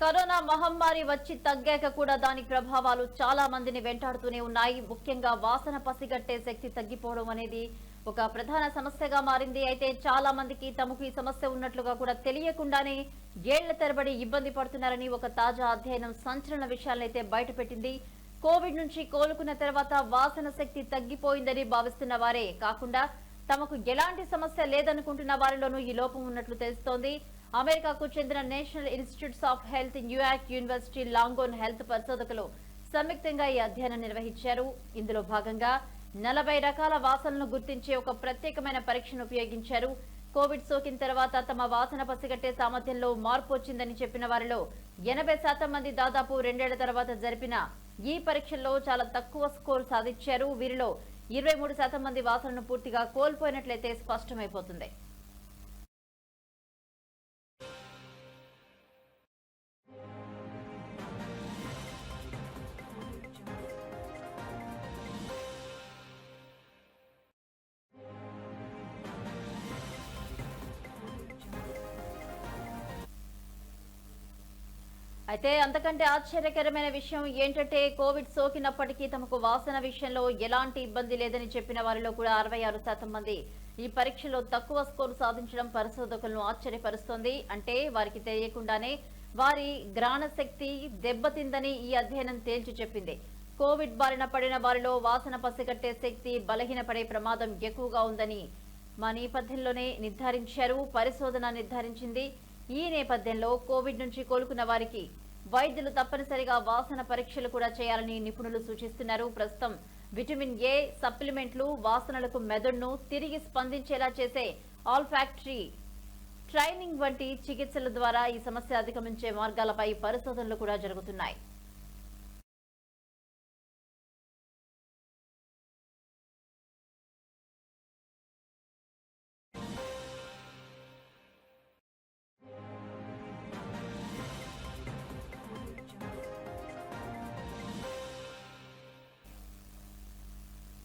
Corona మహమ్మారి వచ్చి తగ్గాక కూడా దాని ప్రభావాలు చాలా మందిని వెంటాడుతూనే ఉన్నాయి. ముఖ్యంగా వాసన పసిగట్టే శక్తి తగ్గిపోవడం అనేది ఒక ప్రధాన సమస్యగా మారింది. అయితే చాలా మందికి తమకు ఈ సమస్య ఉన్నట్లుగా కూడా తెలియకుండానే ఏళ్ళ తరబడి ఇబ్బంది పడుతున్నారని ఒక తాజా అధ్యయనం సంచలన విషయాలైతే బయటపెట్టింది. కోవిడ్ నుంచి కోలుకున్న తర్వాత వాసన శక్తి తగ్గిపోయిందని భావిస్తున్న వారే. కాకుండా తమకు ఎలాంటి సమస్య లేదనుకుంటున్న వారిలోనూ ఈ లోపం ఉన్నట్లు తెలుస్తోంది. అమెరికాకు చెందిన national institutes of health New York university Langone health పరిశోధకులు సంయుక్తంగా ఈ అధ్యయనం నిర్వహించారు. ఇందులో భాగంగా నలభై రకాల వాసనలను గుర్తించే ఒక ప్రత్యేకమైన పరీక్షను ఉపయోగించారు. కోవిడ్ సోకిన తర్వాత తమ వాసన పసిగట్టే సామర్థ్యంలో మార్పు వచ్చిందని చెప్పిన వారిలో ఎనభై శాతం మంది దాదాపు రెండేళ్ళ తర్వాత జరిపిన ఈ పరీక్షల్లో చాలా తక్కువ స్కోర్ సాధించారు. వీరిలో ఇరవై మూడు శాతం మంది వాసనను పూర్తిగా కోల్పోయినట్లయితే స్పష్టమైపోతుంది. అయితే అంతకంటే ఆశ్చర్యకరమైన విషయం ఏంటంటే కోవిడ్ సోకినప్పటికీ తమకు వాసన విషయంలో ఎలాంటి ఇబ్బంది లేదని చెప్పిన వారిలో కూడా అరవై ఆరు శాతం మంది ఈ పరీక్షలో తక్కువ స్కోరు సాధించడం పరిశోధకులను ఆశ్చర్యపరుస్తోంది. అంటే వారికి తెలియకుండానే వారి గ్రహణశక్తి దెబ్బతిందని ఈ అధ్యయనం తేల్చి చెప్పింది. కోవిడ్ బారిన పడిన వారిలో వాసన పసిగట్టే శక్తి బలహీనపడే ప్రమాదం ఎక్కువగా ఉందని మా నేపథ్యంలోనే నిర్ధారించారు పరిశోధన నిర్ధారించింది. ఈ నేపథ్యంలో కోవిడ్ నుంచి కోలుకున్న వారికి వైద్యులు తప్పనిసరిగా వాసన పరీక్షలు కూడా చేయాలని నిపుణులు సూచిస్తున్నారు. ప్రస్తుతం విటమిన్ ఏ సప్లిమెంట్లు వాసనలకు మెదడును తిరిగి స్పందించేలా చేసే ఆల్ ఫ్యాక్టరీ ట్రైనింగ్ వంటి చికిత్సల ద్వారా ఈ సమస్య అధిగమించే మార్గాలపై పరిశోధనలు కూడా జరుగుతున్నాయి.